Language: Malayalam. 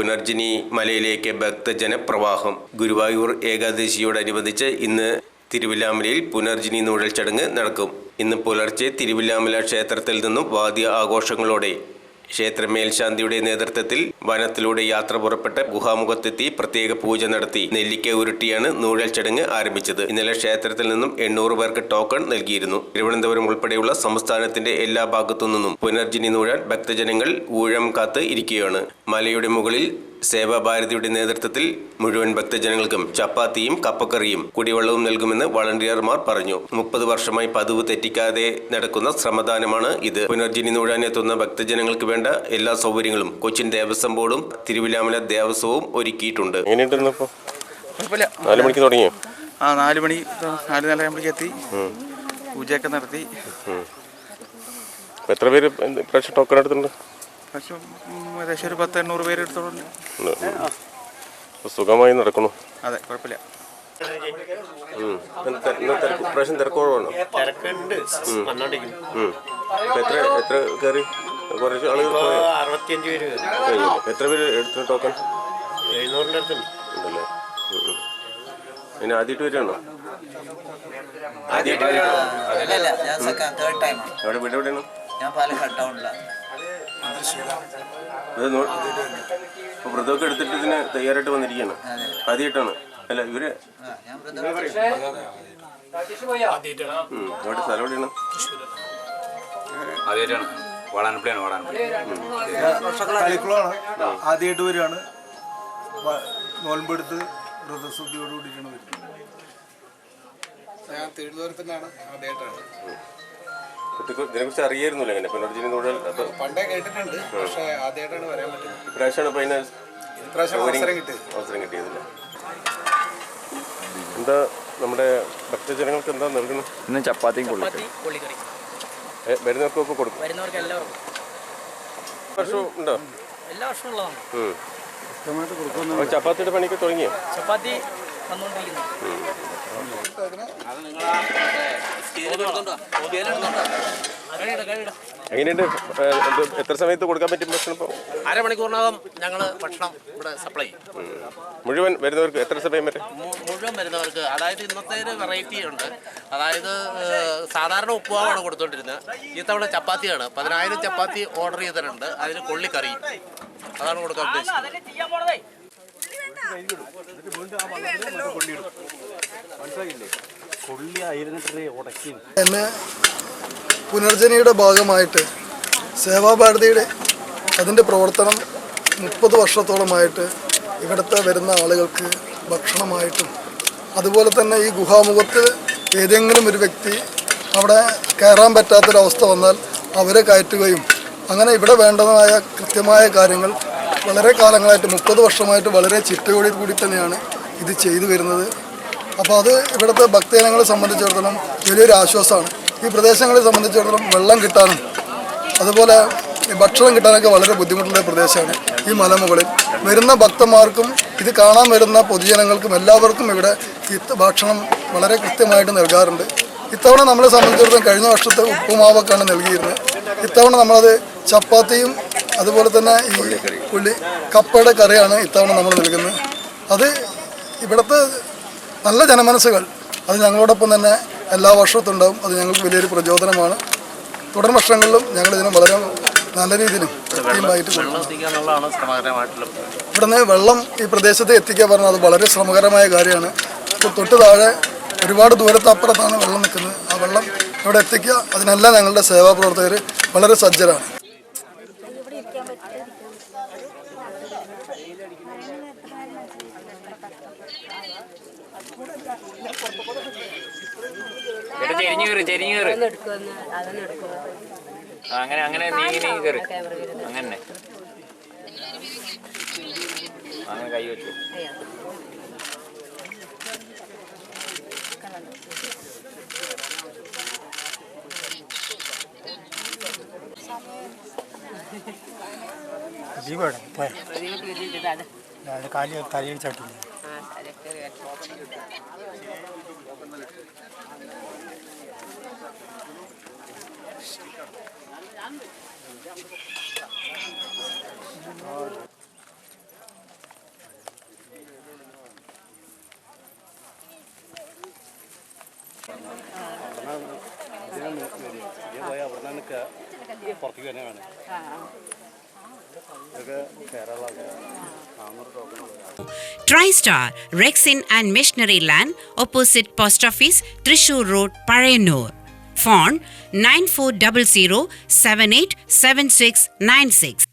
പുനർജനി മലയിലേക്ക് ഭക്തജനപ്രവാഹം. ഗുരുവായൂർ ഏകാദശിയോടനുബന്ധിച്ച് ഇന്ന് തിരുവില്ലാമലയിൽ പുനർജനി നൂഴൽ ചടങ്ങ് നടക്കും. ഇന്ന് പുലർച്ചെ തിരുവില്ലാമല ക്ഷേത്രത്തിൽ നിന്നും വാദ്യ ആഘോഷങ്ങളോടെ ക്ഷേത്ര മേൽശാന്തിയുടെ നേതൃത്വത്തിൽ വനത്തിലൂടെ യാത്ര പുറപ്പെട്ട് ഗുഹാമുഖത്തെത്തി പ്രത്യേക പൂജ നടത്തി നെല്ലിക്ക ഉരുട്ടിയാണ് നൂഴൽ ചടങ്ങ് ആരംഭിച്ചത്. ഇന്നലെ ക്ഷേത്രത്തിൽ നിന്നും എണ്ണൂറ് പേർക്ക് ടോക്കൺ നൽകിയിരുന്നു. തിരുവനന്തപുരം ഉൾപ്പെടെയുള്ള സംസ്ഥാനത്തിന്റെ എല്ലാ ഭാഗത്തു നിന്നും പുനർജനി നൂഴാൻ ഭക്തജനങ്ങൾ ഊഴം കാത്ത് ഇരിക്കുകയാണ്. മലയുടെ മുകളിൽ സേവാഭാരതിയുടെ നേതൃത്വത്തിൽ മുഴുവൻ ഭക്തജനങ്ങൾക്കും ചപ്പാത്തിയും കപ്പക്കറിയും കുടിവെള്ളവും നൽകുമെന്ന് വളണ്ടിയർമാർ പറഞ്ഞു. മുപ്പത് വർഷമായി പതിവ് തെറ്റിക്കാതെ നടക്കുന്ന ശ്രമദാനമാണ് ഇത്. പുനർജനി നൂഴാനെത്തുന്ന ഭക്തജനങ്ങൾക്ക് വേണ്ട എല്ലാ സൗകര്യങ്ങളും കൊച്ചിൻ ദേവസ്വം ബോർഡും തിരുവിലാമല ദേവസ്വവും ഒരുക്കിയിട്ടുണ്ട്. നാല് മണിക്ക് തുടങ്ങിയോ? ആ നാല് മണി നാല് ആകുമ്പോഴേക്ക് എത്തി. പൂജയൊക്കെ നടത്തി. എത്ര പേര് പ്രാവശ്യം ടോക്കൺ എടുത്തിട്ടുണ്ട്? പക്ഷെ ഉം, ഏകദേശം ഒരു പത്ത് എണ്ണൂറ് പേര് എടുത്തോളുണ്ട് സുഖമായി നടക്കണു. അതെ കുഴപ്പമില്ല. പ്രാവശ്യം തിരക്കുറവാണോ തിരക്കുണ്ട്. എത്ര എത്ര കയറി? കുറച്ച് ആളുകൾ അറുപത്തിയഞ്ച് പേര് എത്ര പേര് എടുത്തു ടോക്കൺ? എഴുന്നൂറിന്റെ അടുത്തുണ്ട്. ഉണ്ടല്ലേ. ഇനി ആദ്യമായിട്ട് വരികയാണോ ആദ്യമായിട്ട് അല്ലല്ല ഞാൻ സെക്കൻഡ് തേർഡ് ടൈമാണ് എവിടെ വീട് എവിടെയാണ്? ഞാൻ പാലക്കാട് ടൗണിലാണ് ഇത് വ്രതമൊക്കെ എടുത്തിട്ട് ഇതിന് തയ്യാറായിട്ട് വന്നിരിക്കുകയാണ് ആദ്യമായിട്ടാണ്. അല്ല ഇവർ എവിടെ സ്ഥലം എവിടെയാണ്? ആദ്യമായിട്ടാണ്. വാടാനപ്പള്ളിയാണ് വാടാനപ്പള്ളി. കളിക്കുളമാണ് ആദ്യമായിട്ട് വരികയാണ്. നോൻപെടുത്ത് വ്രതശുദ്ധിയോട് കൂടിയിട്ടാണ് വരുന്നത് ഞാൻ തിരുവനന്തപുരത്തിനാണ് ആദ്യമായിട്ടാണ്. കുട്ടിക്ക് ഇതിനെക്കുറിച്ച് അറിയായിരുന്നില്ല എങ്ങനെ പുനർജനി നൂഴൽ പണ്ടേ കേട്ടിട്ടുണ്ട് പക്ഷേ ആദ്യമായിട്ടാണ് വരാൻ പറ്റുന്നത്. ഇപ്രാവശ്യമാണ് ഇപ്പൊ അതിന് ഇപ്രാവശ്യം അവസരം കിട്ടിയത്. അവസരം കിട്ടിയതില്ല. എന്താ നമ്മുടെ ഭക്തജനങ്ങൾക്ക് എന്താ നൽകുന്നത് ഇന്ന് ചപ്പാത്തിയും കൊള്ളിക്കറി വരുന്നവർക്കൊക്കെ കൊടുക്കും. വരുന്നവർക്ക് എല്ലാവർക്കും. വർഷവും ഉണ്ടോ? എല്ലാ വർഷവും ഉള്ളതാണ്. ചപ്പാത്തിയുടെ പണിക്ക് തുടങ്ങിയോ? ചപ്പാത്തി എങ്ങനെയുണ്ട്? എത്ര സമയത്ത് കൊടുക്കാൻ പറ്റും ഭക്ഷണം ഇപ്പോൾ അരമണിക്കൂറിനകം ഞങ്ങൾ ഭക്ഷണം ഇവിടെ സപ്ലൈ ചെയ്യും. മുഴുവൻ വരുന്നവർക്ക് എത്ര സമയം വരെ? മുഴുവൻ വരുന്നവർക്ക് അതായത് ഇന്നത്തെ ഒരു വെറൈറ്റി ഉണ്ട്. അതായത് സാധാരണ ഉപ്പുമാവാണ് കൊടുത്തോണ്ടിരുന്നത് ഇത്തവണ ചപ്പാത്തിയാണ്. പതിനായിരം ചപ്പാത്തി ഓർഡർ ചെയ്തിട്ടുണ്ട്. അതിന് കൊള്ളിക്കറി അതാണ് കൊടുക്കാൻ ഉദ്ദേശിക്കുന്നത്. എന്നെ പുനർജനിയുടെ ഭാഗമായിട്ട് സേവാഭാരതിയുടെ അതിന്റെ പ്രവർത്തനം മുപ്പത് വർഷത്തോളമായിട്ട് ഇവിടുത്തെ വരുന്ന ആളുകൾക്ക് ഭക്ഷണമായിട്ടും അതുപോലെ തന്നെ ഈ ഗുഹാമുഖത്ത് ഏതെങ്കിലും ഒരു വ്യക്തി അവിടെ കയറാൻ പറ്റാത്തൊരവസ്ഥ വന്നാൽ അവരെ കയറ്റുകയും അങ്ങനെ ഇവിടെ വേണ്ടതായ കൃത്യമായ കാര്യങ്ങൾ വളരെ കാലങ്ങളായിട്ട് മുപ്പത് വർഷമായിട്ട് വളരെ ചിട്ടയോടെ കൂടി തന്നെയാണ് ഇത് ചെയ്തു വരുന്നത്. അപ്പോൾ അത് ഇവിടുത്തെ ഭക്തജനങ്ങളെ സംബന്ധിച്ചിടത്തോളം വലിയൊരു ആശ്വാസമാണ്. ഈ പ്രദേശങ്ങളെ സംബന്ധിച്ചിടത്തോളം വെള്ളം കിട്ടാനും അതുപോലെ ഭക്ഷണം കിട്ടാനൊക്കെ വളരെ ബുദ്ധിമുട്ടുള്ള പ്രദേശമാണ് ഈ മലമുകളിൽ. വരുന്ന ഭക്തന്മാർക്കും ഇത് കാണാൻ വരുന്ന പൊതുജനങ്ങൾക്കും എല്ലാവർക്കും ഇവിടെ ഈ ഭക്ഷണം വളരെ കൃത്യമായിട്ട് നൽകാറുണ്ട്. ഇത്തവണ നമ്മളെ സംബന്ധിച്ചിടത്തോളം കഴിഞ്ഞ വർഷത്തെ ഉപ്പുമാവൊക്കെയാണ് നൽകിയിരുന്നത്. ഇത്തവണ നമ്മളത് ചപ്പാത്തിയും അതുപോലെ തന്നെ ഈ പുള്ളി കപ്പയുടെ കറിയാണ് ഇത്തവണ നമ്മൾ നൽകുന്നത്. അത് ഇവിടുത്തെ നല്ല ജനമനസ്സുകൾ അത് ഞങ്ങളോടൊപ്പം തന്നെ എല്ലാ വർഷത്തും ഉണ്ടാവും അത് ഞങ്ങൾക്ക് വലിയൊരു പ്രചോദനമാണ്. തുടർ വർഷങ്ങളിലും ഞങ്ങൾ ഇതിനെ വളരെ നല്ല രീതിയിലും ടീമായിട്ട് കൊണ്ടുപോകും. ഇവിടുന്ന് വെള്ളം ഈ പ്രദേശത്ത് എത്തിക്കുക പറഞ്ഞാൽ അത് വളരെ ശ്രമകരമായ കാര്യമാണ്. ഇപ്പോൾ തൊട്ട് താഴെ ഒരുപാട് ദൂരത്തപ്പുറത്താണ് വെള്ളം നിൽക്കുന്നത്. ആ വെള്ളം ഇവിടെ എത്തിക്കുക അതിനെല്ലാം ഞങ്ങളുടെ സേവാ പ്രവർത്തകർ വളരെ സജ്ജരാണ്. ചെരിഞ്ഞു കയറി ചെരിഞ്ഞു കയറി അങ്ങനെ അങ്ങനെ നീങ്ങി നീങ്ങി കയറി അങ്ങനെ. അങ്ങനെ കൈ വെച്ചു കാലി തലയിൽ ചട്ടില്ല ഞാൻ പോയാൽ അവിടെ നിന്നൊക്കെ പുറത്തേക്ക് തന്നെ കാണും TriStar, Rexin and Missionary Land, opposite Post Office, Trishur Road, Parayanur. Phone 9400 787696.